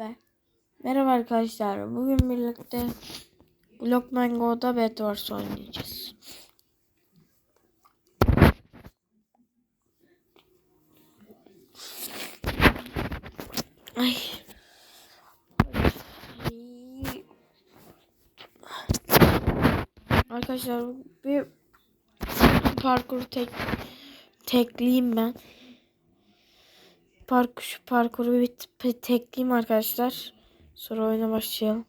Ve merhaba arkadaşlar. Bugün birlikte Blockman Go'da Bedwars oynayacağız. Ay. Arkadaşlar bir parkuru tek tekleyeyim ben. Park, şu parkuru bir tekleyeyim arkadaşlar. Sonra oyuna başlayalım.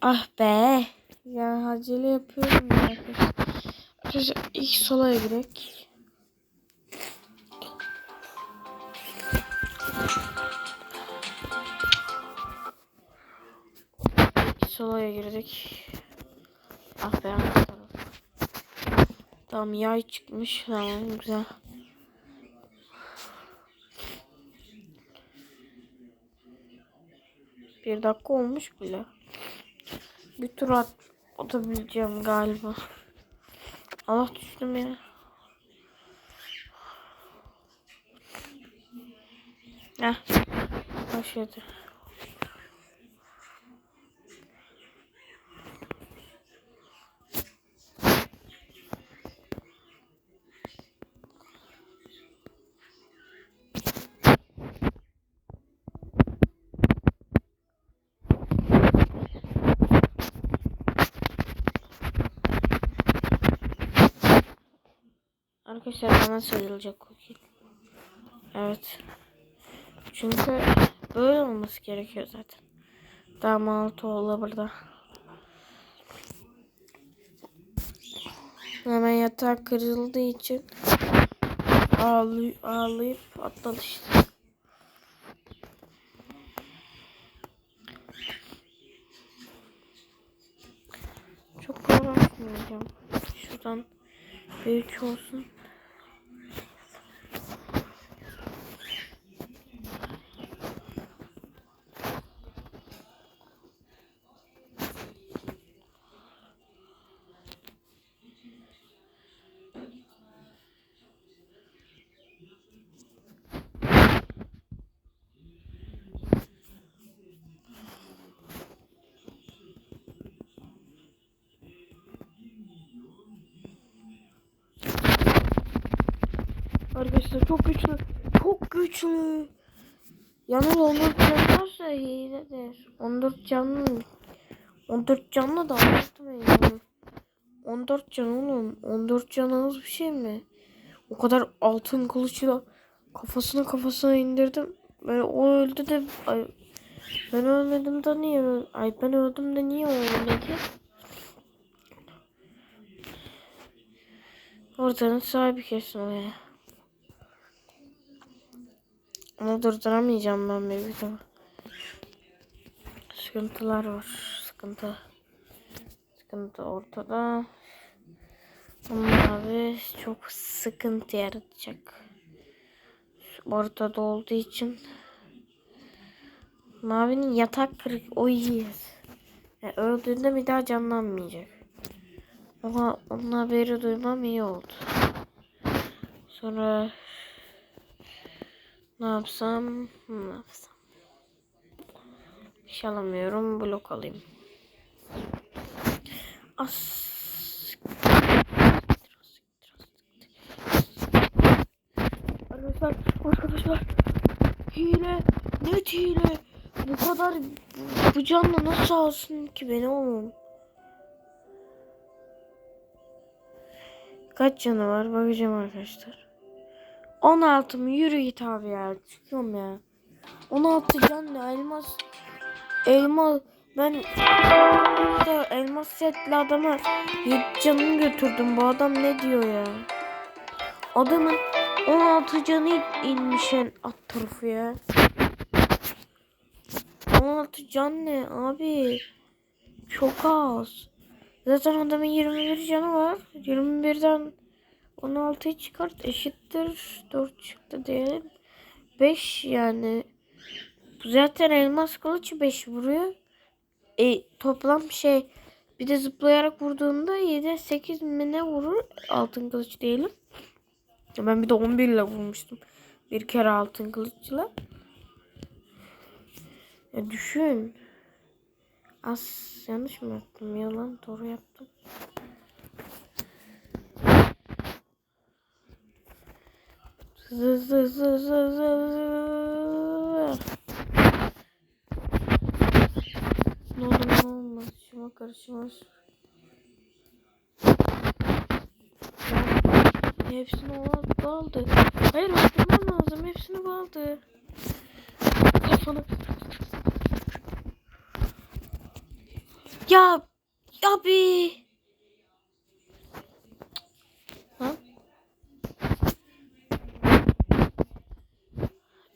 Ah be. Ya acele yapıyorum ya arkadaşlar. İlk sola girek. Solaya girdik. Ah be. Tamam yay çıkmış. Tamam güzel. Bir dakika olmuş bile. Bir tur at atabileceğim galiba. Allah düştüm ya. Heh. Başladı. Arkadaşlar bana sayılacak cookie. Evet. Çünkü böyle olması gerekiyor zaten. Daha oldu burada. Hemen yatak kırıldığı için ağlay ağlayıp atladı işte. Çok uğraşmayacağım. Şuradan büyük olsun. Arkadaşlar çok güçlü. Çok güçlü. Yalnız 14 can varsa hiledir. 14 canlı 14 canlı da anlatmayın yani. 14 can oğlum. 14 can az bir şey mi? O kadar altın kılıçla kafasına kafasına indirdim. Ben o öldü de ay, ben ölmedim de niye ay ben öldüm de niye o ölmedi? Ortanın sahibi kesin o ya. Onu durduramayacağım ben bir video. Sıkıntılar var. Sıkıntı. Sıkıntı ortada. Ama abi çok sıkıntı yaratacak. Ortada olduğu için. Mavinin yatak kırık. O iyi. Yani öldüğünde bir daha canlanmayacak. Ama onun haberi duymam iyi oldu. Sonra ne yapsam? Ne yapsam? Bir şey alamıyorum. Blok alayım. As. Arkadaşlar, arkadaşlar. Hile. Net hile. Bu kadar bu canla nasıl alsın ki beni oğlum? Kaç canı var bakacağım arkadaşlar. 16 mı? Yürü git abi ya. Çıkıyorum ya. 16 can ne? Elmas. Elmas. Ben da elmas setli adama 7 canını götürdüm. Bu adam ne diyor ya? Adamın 16 canı inmiş en alt tarafı ya. 16 can ne abi? Çok az. Zaten adamın 21 canı var. 21'den 16'yı çıkart eşittir 4 çıktı diyelim. 5 yani. Zaten elmas kılıç 5 vuruyor. E, toplam şey bir de zıplayarak vurduğunda 7 8 mi ne vurur altın kılıç diyelim. Ben bir de 11 ile vurmuştum. Bir kere altın kılıçla. Ya düşün. Az yanlış mı yaptım? Yalan doğru yaptım. Zı zı zı zı zı. Ne olur ne olmaz. Şuna karışmaz. Ya, Hepsini o aldı. Hayır öldürmem lazım. Hepsini bu aldı. Kafanı. Ya abi. Lan.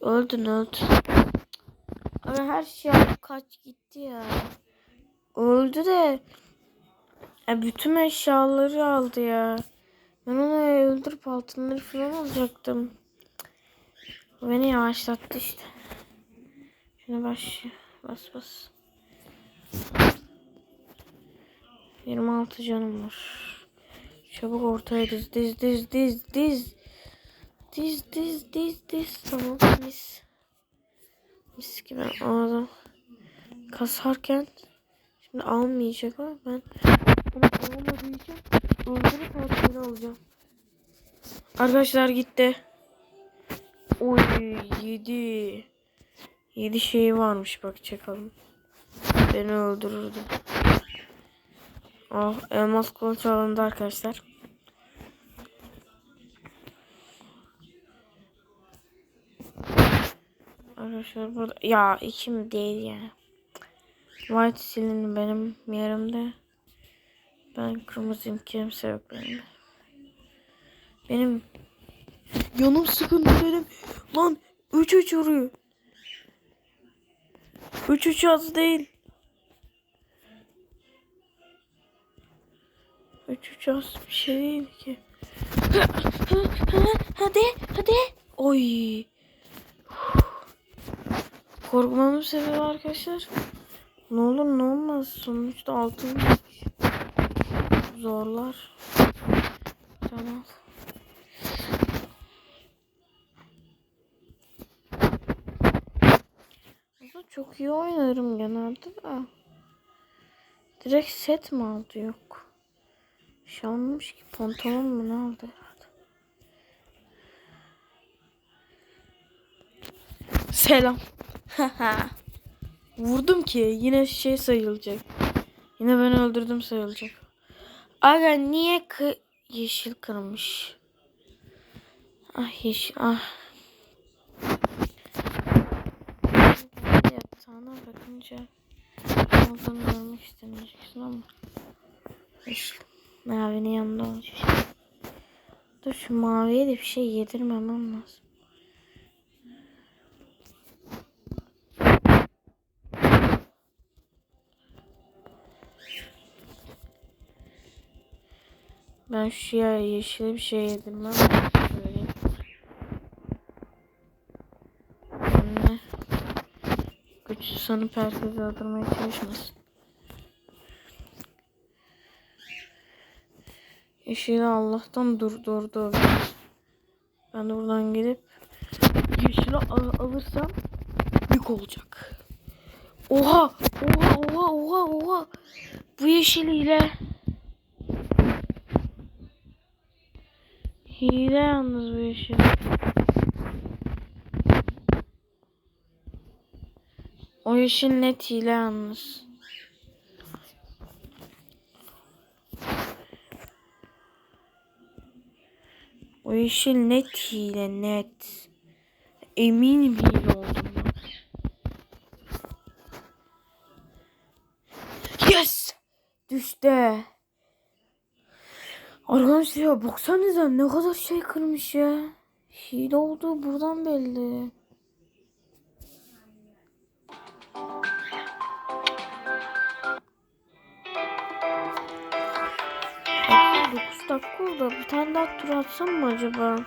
Öldün öldün. Abi her şey kaç gitti ya. Öldü de. Ya bütün eşyaları aldı ya. Ben onu öldürüp altınları falan alacaktım. Beni yavaşlattı işte. Şuna baş bas bas. 26 canım var. Çabuk ortaya diz diz diz diz diz. Diz diz diz diz. Tamam mis. Mis gibi adam kasarken şimdi almayacak ama ben onu alamadığı için öldürüp şeyini alacağım. Arkadaşlar gitti. Oy yedi. Yedi şeyi varmış bak çakalım. Beni öldürürdü. Oh elmas kılıç alındı arkadaşlar. Arkadaşlar burada ya içim değil ya. White silin benim yerimde. Ben kırmızıyım kimse yok benim. Benim yanım sıkıntı benim. Lan 3 3 vuruyor. 3 3 az değil. 3 3 az bir şey değil ki. Hadi hadi. Oy. Korkmamın sebebi arkadaşlar. Ne olur ne olmaz. Sonuçta altın zorlar. Tamam. Çok iyi oynarım genelde de. Direkt set mi aldı yok. Şey ki pantolon mu ne aldı Selam. Vurdum ki yine şey sayılacak. Yine ben öldürdüm sayılacak. Aga niye kı yeşil kırmış? Ah yeşil ah. Yatağına bakınca olduğunu görmek istemeyeceksin ama. Yeşil. Mavinin yanında olacak. Dur şu maviye de bir şey yedirmemem lazım. Ben şu ya yeşile bir şey yedirmem. Söyleyeyim. Anne. Güçlü sanıp herkesi öldürmeye çalışmasın. Yeşili Allah'tan dur dur dur. Ben de buradan gidip yeşili al alırsam yük olacak. Oha! Oha! Oha! Oha! Oha! Bu yeşiliyle Hile yalnız bu yeşil. O yeşil net hile yalnız. O yeşil net hile net. Eminim hile olduğunu. Yes! Düştü. Arkadaşlar ya baksanıza ne kadar şey kırmış ya. Hile olduğu buradan belli. 9 dakika oldu. Bir tane daha tur atsam mı acaba? Bir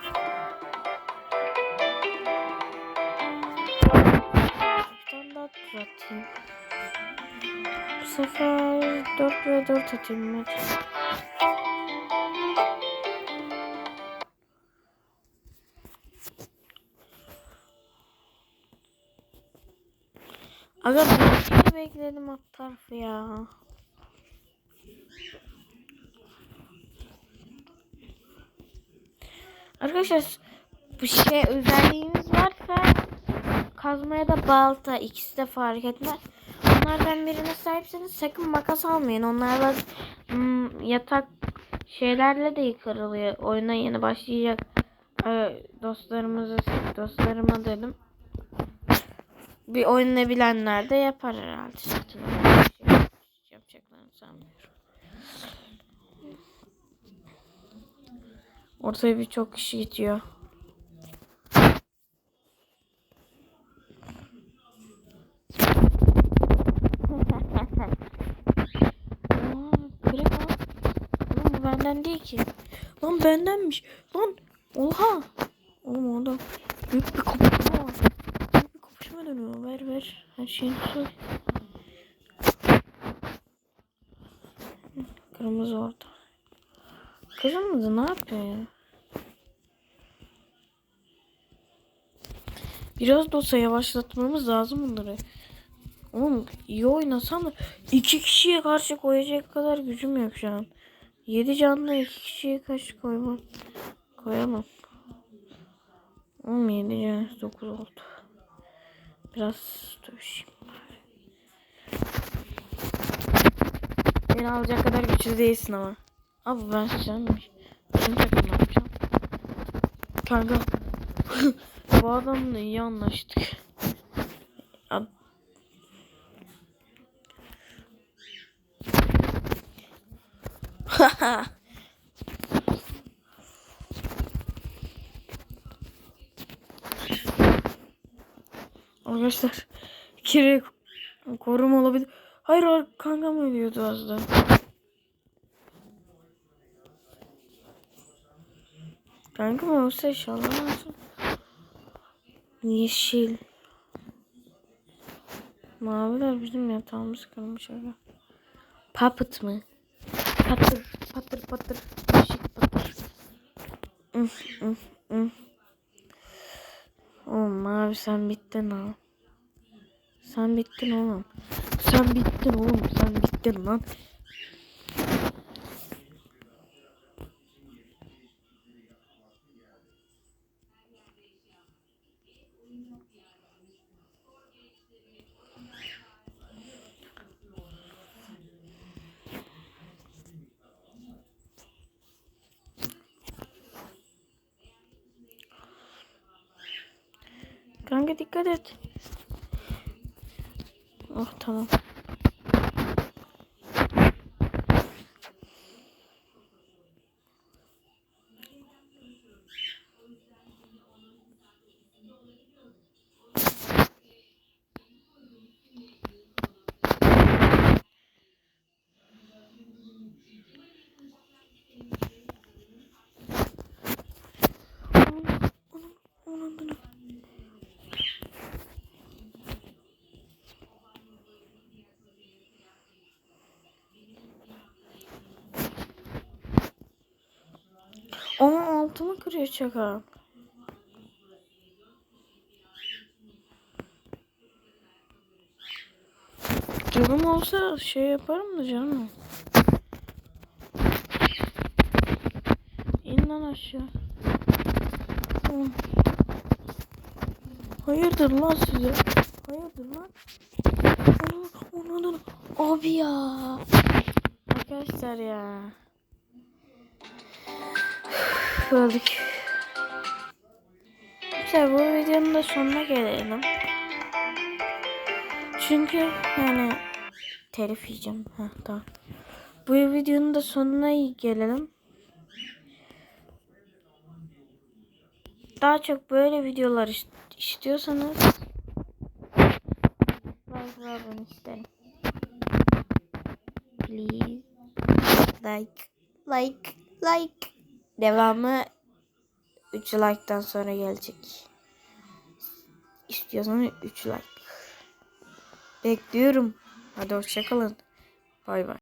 tane daha tur atayım. Bu sefer 4 ve 4 atayım hadi. Aga bekledim alt tarafı ya. Arkadaşlar bu şey özelliğiniz varsa kazmaya da balta ikisi de fark etmez. Onlardan birine sahipseniz sakın makas almayın. Onlarla hmm, yatak şeylerle de kırılıyor. Oyuna yeni başlayacak e, dostlarımızı dostlarıma dedim. Bir oyunu bilenler de yapar herhalde. Şey yapacaklarını sanmıyorum. Ortaya birçok kişi gidiyor. Benden değil ki. Lan bendenmiş. Lan oha. Oğlum orada büyük bir kapışma dönüyor. Ver ver. Her şeyini soy. Kırmızı orada. Kırmızı ne yapıyor ya? Biraz da olsa yavaşlatmamız lazım bunları. Oğlum iyi oynasam da iki kişiye karşı koyacak kadar gücüm yok şu an. Yedi canlı iki kişiye karşı koymam. Koyamam. Oğlum yedi can dokuz oldu. Biraz dövüşeyim. bari. Beni alacak kadar güçlü değilsin ama. Abi ben senmiş. Benim takım yapacağım. Kanka. Bu adamla iyi anlaştık. Ya Arkadaşlar kere koruma olabilir. Hayır kankam ölüyordu az da. Kankam olsa inşallah olsun. Yeşil. Maviler bizim yatağımız kırmış aga. Puppet mı? Patır patır patır. Işık patır. Üf, üf, üf. Oğlum mavi sen bittin ha. Sen bittin oğlum. Sen bittin oğlum. Sen bittin lan. Kanka dikkat et. Oh tamam. Onun, onun, onun, onun. Ama altımı kırıyor çakal. Canım olsa şey yaparım da canım. İn lan aşağı. Hayırdır lan size? Hayırdır lan? Onu, onu, onu. Abi ya. Arkadaşlar ya. Öldük. İşte bu videonun da sonuna gelelim. Çünkü yani telif yiyeceğim. Heh, tamam. Bu videonun da sonuna gelelim. Daha çok böyle videolar ist- istiyorsanız ve abone isterim. Please like like like devamı 3 like'tan sonra gelecek. İstiyorsanız 3 like. Bekliyorum. Hadi hoşçakalın. Bay bay.